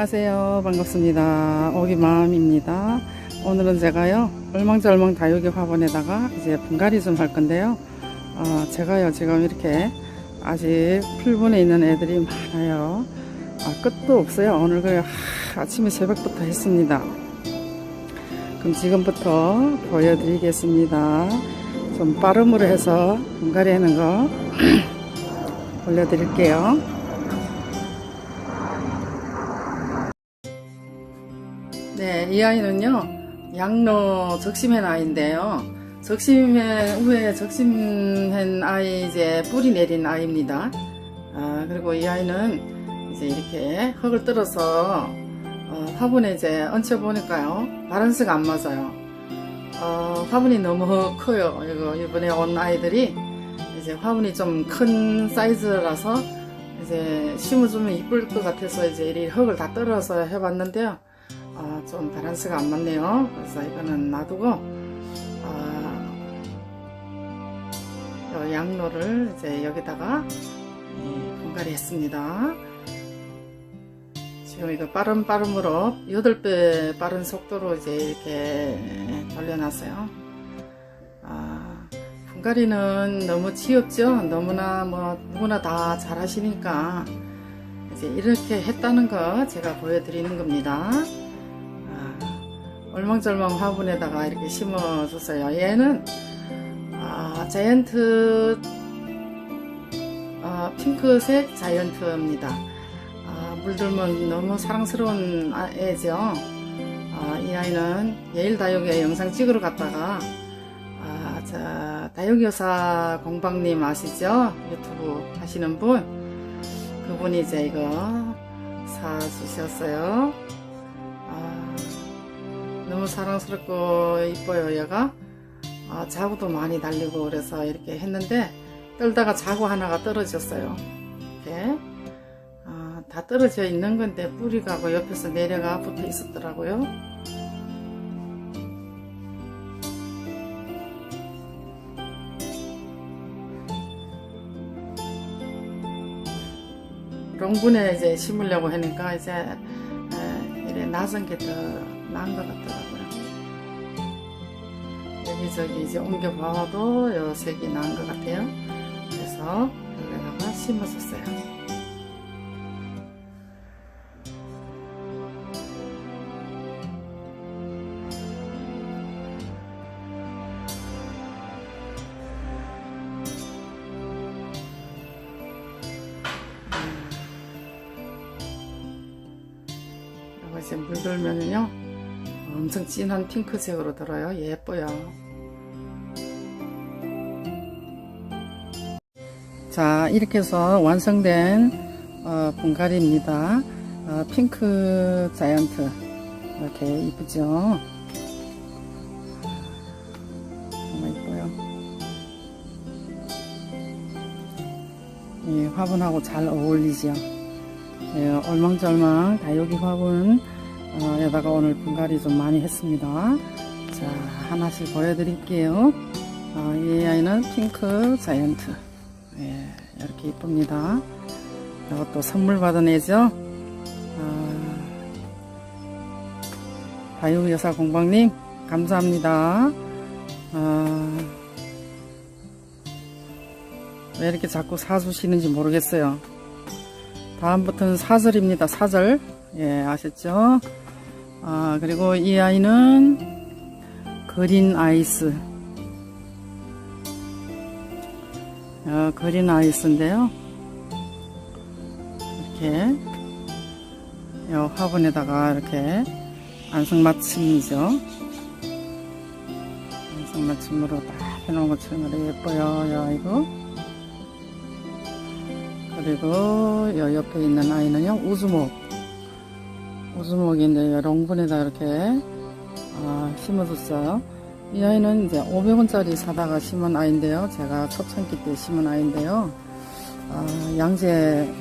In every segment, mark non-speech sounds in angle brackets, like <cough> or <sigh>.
안녕하세요. 반갑습니다. 오기맘입니다. 오늘은 제가요, 얼망절망 다육이 화분에다가 이제 분갈이 좀 할 건데요. 어, 제가요, 지금 이렇게 아직 풀분에 있는 애들이 많아요. 아, 끝도 없어요. 오늘 하, 아침에 새벽부터 했습니다. 그럼 지금부터 보여드리겠습니다. 좀 빠름으로 해서 분갈이 하는 거 <clears throat> 올려드릴게요. 이 아이는요, 양로 적심한 아이인데요. 적심한, 후에 적심한 아이, 이제 뿌리 내린 아이입니다. 아, 그리고 이 아이는 이제 이렇게 흙을 떨어서, 어, 화분에 이제 얹혀보니까요, 바란스가 안 맞아요. 어, 화분이 너무 커요. 이거, 이번에 온 아이들이 이제 화분이 좀 큰 사이즈라서 이제 심어주면 이쁠 것 같아서 이제 이 흙을 다 떨어서 해봤는데요. 아, 좀 밸런스가 안 맞네요. 그래서 이거는 놔두고, 아, 요 양로를 이제 여기다가 예, 분갈이 했습니다. 지금 이거 빠른 빠름으로 8배 빠른 속도로 이제 이렇게 돌려놨어요. 아, 분갈이는 너무 지엽죠? 너무나 뭐 누구나 다 잘하시니까 이제 이렇게 했다는 거 제가 보여드리는 겁니다. 얼망절망 화분에다가 이렇게 심어줬어요. 얘는 아, 자이언트 아, 핑크색 자이언트입니다. 아, 물들면 너무 사랑스러운 아- 애죠. 아, 이 아이는 예일 다육에 영상 찍으러 갔다가 아, 자, 다육여사 공방님 아시죠? 유튜브 하시는 분 그분이 이제 이거 사주셨어요. 아, 너무 사랑스럽고 이뻐요 얘가. 아, 자구도 많이 달리고 그래서 이렇게 했는데 떨다가 자구 하나가 떨어졌어요. 이렇게. 아, 다 떨어져 있는 건데 뿌리가 그 옆에서 내려가 붙어 있었더라고요. 롱분에 이제 심으려고 하니까 이제 에, 이래 낮은 게더 나은 것 같더라고요. 여기저기 이제 옮겨 봐도 요 색이 나은 것 같아요. 그래서 여기다가. 이거 이제 물들면은요 엄청 진한 핑크색으로 들어요. 예뻐요. 자 이렇게 해서 완성된 어, 분갈이입니다. 어, 핑크 자이언트. 이렇게 이쁘죠? 정말 이뻐요. 이 화분하고 잘 어울리죠? 예, 얼망절망 다육이 화분 어, 에다가 오늘 분갈이 좀 많이 했습니다. 자 하나씩 보여드릴게요. 어, 이 아이는 핑크 자이언트 예, 이렇게 이쁩니다. 이것도 선물 받은 애죠. 어, 다육이 여사 공방님 감사합니다. 어, 왜 이렇게 자꾸 사주시는지 모르겠어요. 다음부터는 사절입니다. 사절. 예, 아셨죠? 아, 그리고 이 아이는 그린 아이스. 어, 그린 아이스인데요. 이렇게, 요 화분에다가 이렇게 안성맞춤이죠. 안성맞춤으로 딱 해놓은 것처럼 예뻐요. 요 아이고. 그리고 요 옆에 있는 아이는요 우주목 우주목인데 롱분에다 이렇게 아, 심어줬어요. 이 아이는 이제 500원짜리 사다가 심은 아이인데요. 제가 초창기 때 심은 아이인데요. 아, 양재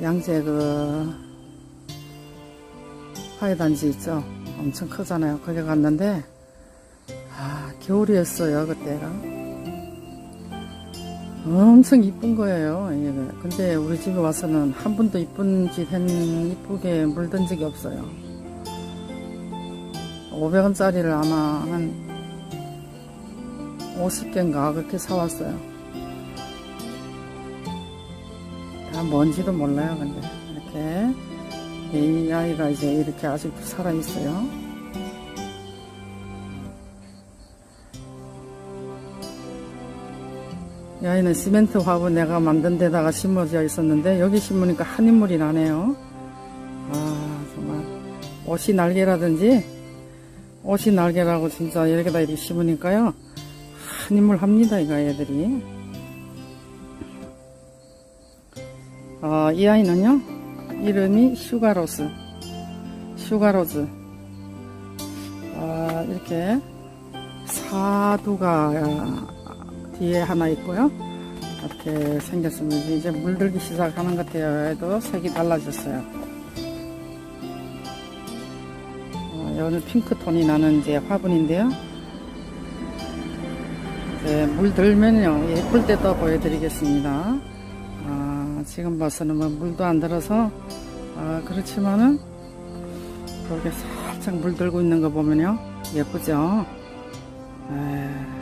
양재 그 화해단지 있죠? 엄청 크잖아요. 거기 갔는데 아 겨울이었어요 그때가 엄청 이쁜 거예요. 얘가. 근데 우리 집에 와서는 한 번도 이쁜 짓 한, 이쁘게 물든 적이 없어요. 500원짜리를 아마 한 50개인가 그렇게 사왔어요. 다 뭔지도 몰라요, 근데. 이렇게. 이 아이가 이제 이렇게 아직도 살아있어요. 이 아이는 시멘트 화분 내가 만든 데다가 심어져 있었는데 여기 심으니까 한 인물이 나네요. 아 정말 옷이 날개라든지 옷이 날개라고 진짜 여기다 이렇게 심으니까요 한 인물 합니다 이거 애들이. 어, 이 아이는요 이름이 슈가로스 슈가로즈 아, 이렇게 사두가 뒤에 하나 있고요. 이렇게 생겼습니다. 이제 물들기 시작하는 것 같아요. 얘도 색이 달라졌어요. 어, 여기는 핑크톤이 나는 이제 화분인데요. 이제 물들면요. 예쁠 때 또 보여드리겠습니다. 아, 지금 봐서는 뭐 물도 안 들어서 아, 그렇지만은 그렇게 살짝 물들고 있는 거 보면요. 예쁘죠? 에...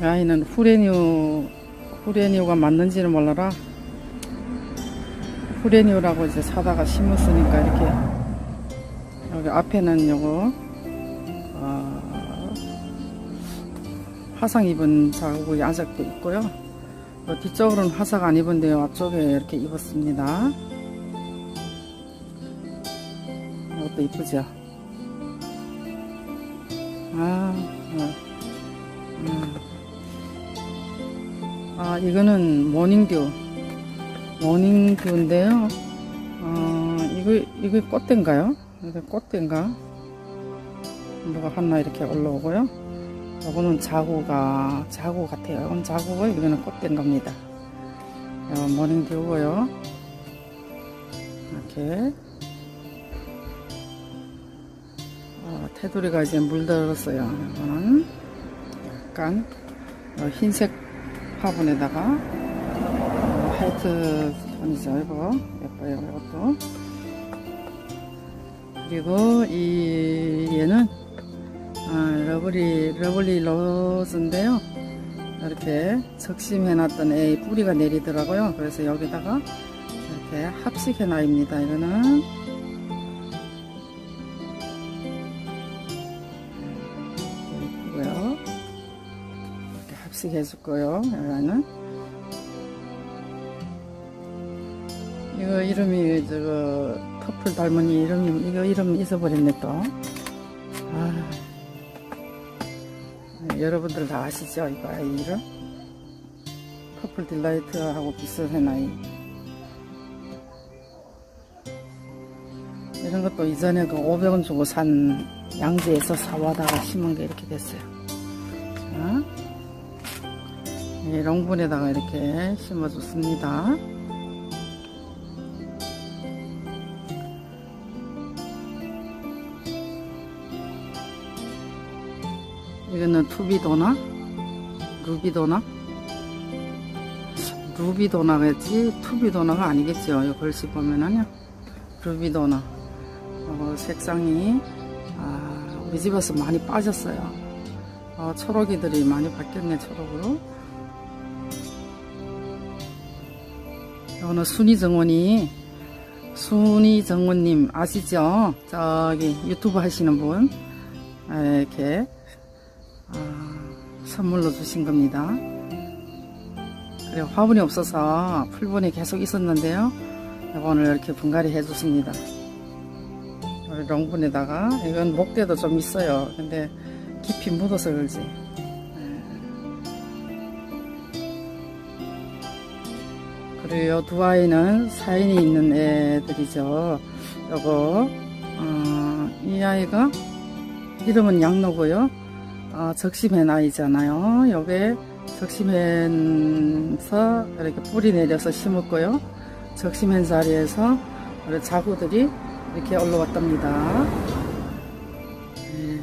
아이는 후레니우 후레니우가 맞는지는 몰라라. 후레니우라고 이제 사다가 심었으니까 이렇게 여기 앞에는 요거 어, 화상 입은 자국이 아직도 있고요. 요 뒤쪽으로는 화상 안 입은데요. 앞쪽에 이렇게 입었습니다. 이것도 이쁘죠? 아, 어. 아, 이거는 모닝듀. 모닝듀인데요. 어, 이거, 이거 꽃대인가요? 이거 꽃대인가? 뭐가 하나 이렇게 올라오고요. 이거는 자구가, 자구 같아요. 이건 자구고, 이거는 꽃대인 겁니다. 어, 모닝듀고요. 이렇게. 어, 테두리가 이제 물들었어요. 이거는 약간 어, 흰색 화분에다가 어, 화이트 톤이죠 이거. 예뻐요 이것도. 그리고 이 얘는 아, 러블리 러블리 로즈인데요. 이렇게 적심해 놨던 애 뿌리가 내리더라고요. 그래서 여기다가 이렇게 합식해 놔입니다 이거는 줄 거예요 여기는. 이거 이름이 저거 닮은 이 이름이 이거 이름 잊어버렸네 또. 아, 여러분들 다 아시죠 이거 아이 이름? 퍼플 딜라이트하고 비슷한 아이. 이런 것도 이전에 그 500원 주고 산 양지에서 사와다가 심은 게 이렇게 됐어요. 자, 이 롱분에다가 이렇게 심어줬습니다. 이거는 투비도나? 루비도나? 루비도나겠지? 투비도나가 아니겠죠 이 글씨 보면은요. 루비도나. 어, 색상이 아, 우리 집에서 많이 빠졌어요. 어, 초록이들이 많이 바뀌었네 초록으로 이거는 순이 정원이 순이 정원님 아시죠 저기 유튜브 하시는 분 아, 이렇게 아, 선물로 주신 겁니다. 그래 화분이 없어서 풀분이 계속 있었는데요. 오늘 이렇게 분갈이 해줬습니다. 우리 롱분에다가 이건 목대도 좀 있어요. 근데 깊이 묻어서 그러지. 그리고 이두 아이는 사인이 있는 애들이죠. 요거 어, 이 아이가 이름은 양노고요. 어, 적심해 나이잖아요. 요게 적심해서 이렇게 뿌리 내려서 심었고요. 적심한 자리에서 자구들이 이렇게 올라왔답니다. 네.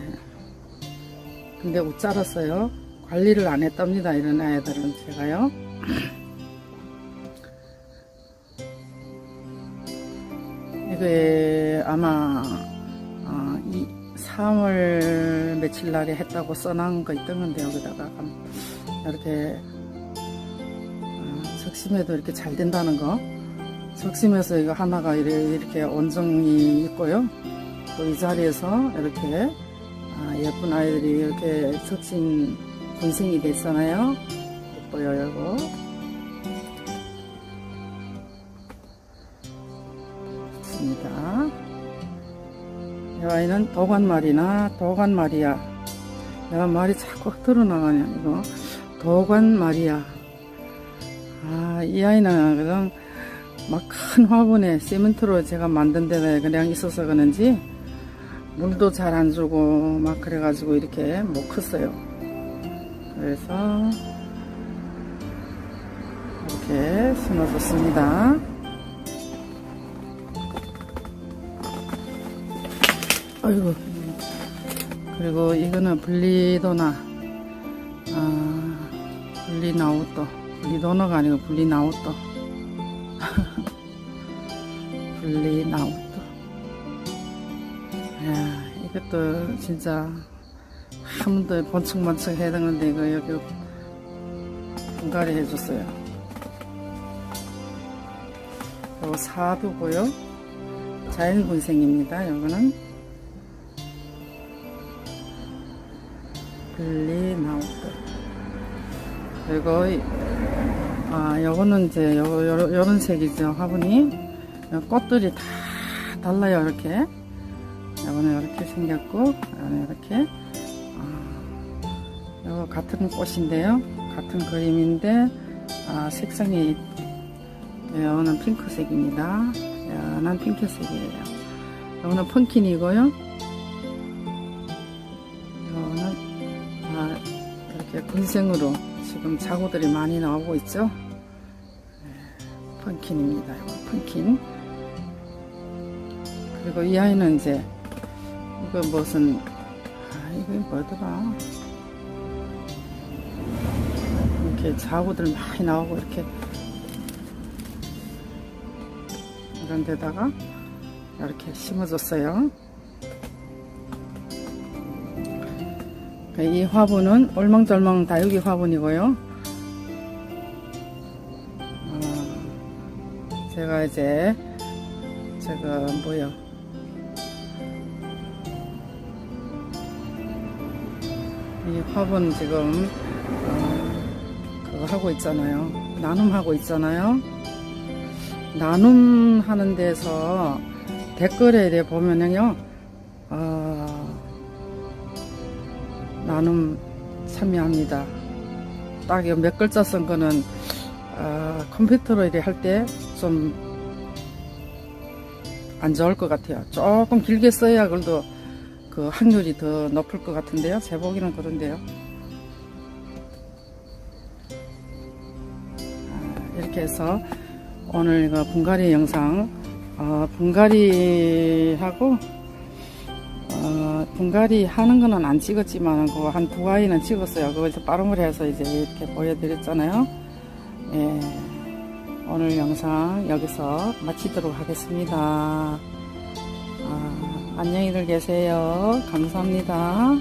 근데 옷 자랐어요. 관리를 안 했답니다. 이런 아이들은 제가요. <clears throat> 이게 아마 어, 이 3월 며칠 날에 했다고 써놓은 거 있던 건데 여기다가. 감- 이렇게 어, 적심에도 이렇게 잘 된다는 거. 적심에서 이거 하나가 이렇게 온정이 있고요. 또 이 자리에서 이렇게 아, 예쁜 아이들이 이렇게 적심 군생이 됐잖아요. 예뻐요 이거 이 아이는 도관말이나 도관말이야. 내가 말이 자꾸 흐트러 나가냐 이거? 도관말이야. 아 이 아이는 그냥 막 큰 화분에 시멘트로 제가 만든 데에 그냥 있어서 그런지 물도 잘 안 주고 막 그래가지고 이렇게 못 컸어요. 그래서 이렇게 심어줬습니다 아이고. 그리고 이거는 분리도나 아 분리나우또 분리도너가 아니고 분리나우또 <laughs> 분리나우또 야 이것도 진짜 한 번도 번쩍번쩍 해야 되는데 이거 여기 분갈이 해줬어요. 그리고 사두고요. 자연군생입니다. 요거는 분리 나오고 그리고 이- 아 요거는 이제 요, 요, 요런 색이죠 화분이. 요 꽃들이 다 달라요 이렇게. 요거는 이렇게 생겼고 요거는 이렇게. 아, 요거 같은 꽃인데요. 같은 그림인데 아, 색상이 요거는 핑크색입니다. 연한 핑크색이에요. 요거는 펑킨이고요 군생으로 지금 자구들이 많이 나오고 있죠. 네, 펑킨입니다. 이거 펑킨. 그리고 이 아이는 이제 이거 무슨 아 이거 뭐더라? 이렇게 자구들 많이 나오고 이렇게 이런 데다가 이렇게 심어줬어요. 이 화분은 올망졸망 다육이 화분이고요. 어, 제가 이제 제가 뭐요? 이 화분 지금 어, 그거 하고 있잖아요. 나눔하고 있잖아요. 나눔하는 데서 댓글에 이렇게 보면은요. 어, 나눔 참여합니다. 딱 몇 글자 쓴 거는 어, 컴퓨터로 이렇게 할때 좀 안 좋을 것 같아요. 조금 길게 써야 그래도 그 확률이 더 높을 것 같은데요. 제 보기는 그런데요. 아, 이렇게 해서 오늘 이거 분갈이 영상 어, 분갈이하고 어, 분갈이 하는 거는 안 찍었지만 그 한 두 아이는 찍었어요. 그거에서 빠름을 해서 이제 이렇게 보여드렸잖아요. 예, 오늘 영상 여기서 마치도록 하겠습니다. 아, 안녕히들 계세요. 감사합니다.